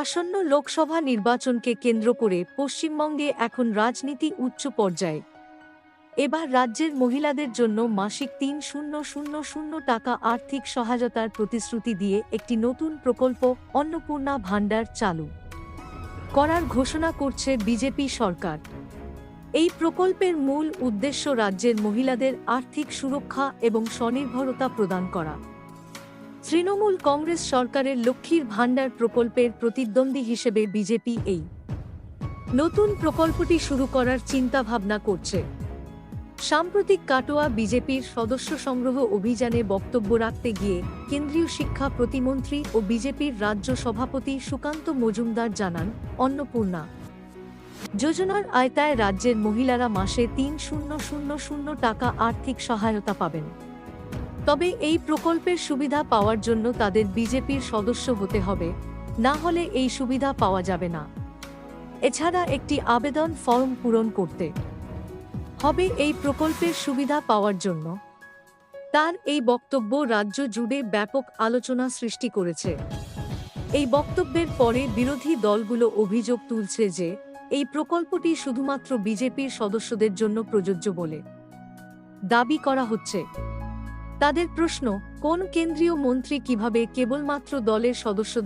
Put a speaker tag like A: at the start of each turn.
A: আসন্ন লোকসভা নির্বাচনকে কেন্দ্র করে পশ্চিমবঙ্গে এখন রাজনীতি উচ্চ পর্যায়ে। এবার রাজ্যের মহিলাদের জন্য মাসিক তিন শূন্য শূন্য শূন্য টাকা আর্থিক সহায়তার প্রতিশ্রুতি দিয়ে একটি নতুন প্রকল্প অন্নপূর্ণা ভাণ্ডার চালু করার ঘোষণা করছে বিজেপি সরকার। এই প্রকল্পের মূল উদ্দেশ্য রাজ্যের মহিলাদের আর্থিক সুরক্ষা এবং স্বনির্ভরতা প্রদান করা। তৃণমূল কংগ্রেস সরকারের লক্ষ্মীর ভাণ্ডার প্রকল্পের প্রতিদ্বন্দ্বী হিসেবে বিজেপি এই। নতুন প্রকল্পটি শুরু করার চিন্তাভাবনা করছে। সাম্প্রতিক কাটোয়া বিজেপির সদস্য সংগ্রহ অভিযানে বক্তব্য রাখতে গিয়ে কেন্দ্রীয় শিক্ষা প্রতিমন্ত্রী ও বিজেপির রাজ্য সভাপতি সুকান্ত মজুমদার জানান, অন্নপূর্ণা। যোজনার আয়তায় রাজ্যের মহিলারা মাসে তিন শূন্য শূন্য শূন্য টাকা আর্থিক সহায়তা পাবেন। তবে এই প্রকল্পের সুবিধা পাওয়ার জন্য তাদের বিজেপির সদস্য হতে হবে, না হলে এই সুবিধা পাওয়া যাবে না। এছাড়া একটি আবেদন ফর্ম পূরণ করতে হবে এই প্রকল্পের সুবিধা পাওয়ার জন্য। তার এই বক্তব্য রাজ্য জুড়ে ব্যাপক আলোচনা সৃষ্টি করেছে। এই বক্তব্যের পরে বিরোধী দলগুলো অভিযোগ তুলছে যে, এই প্রকল্পটি শুধুমাত্র বিজেপির সদস্যদের জন্য প্রযোজ্য বলে দাবি করা হচ্ছে। তাদের প্রশ্ন কোন কেন্দ্রীয় মন্ত্রী কীভাবে কেবলমাত্র দলের সদস্যদের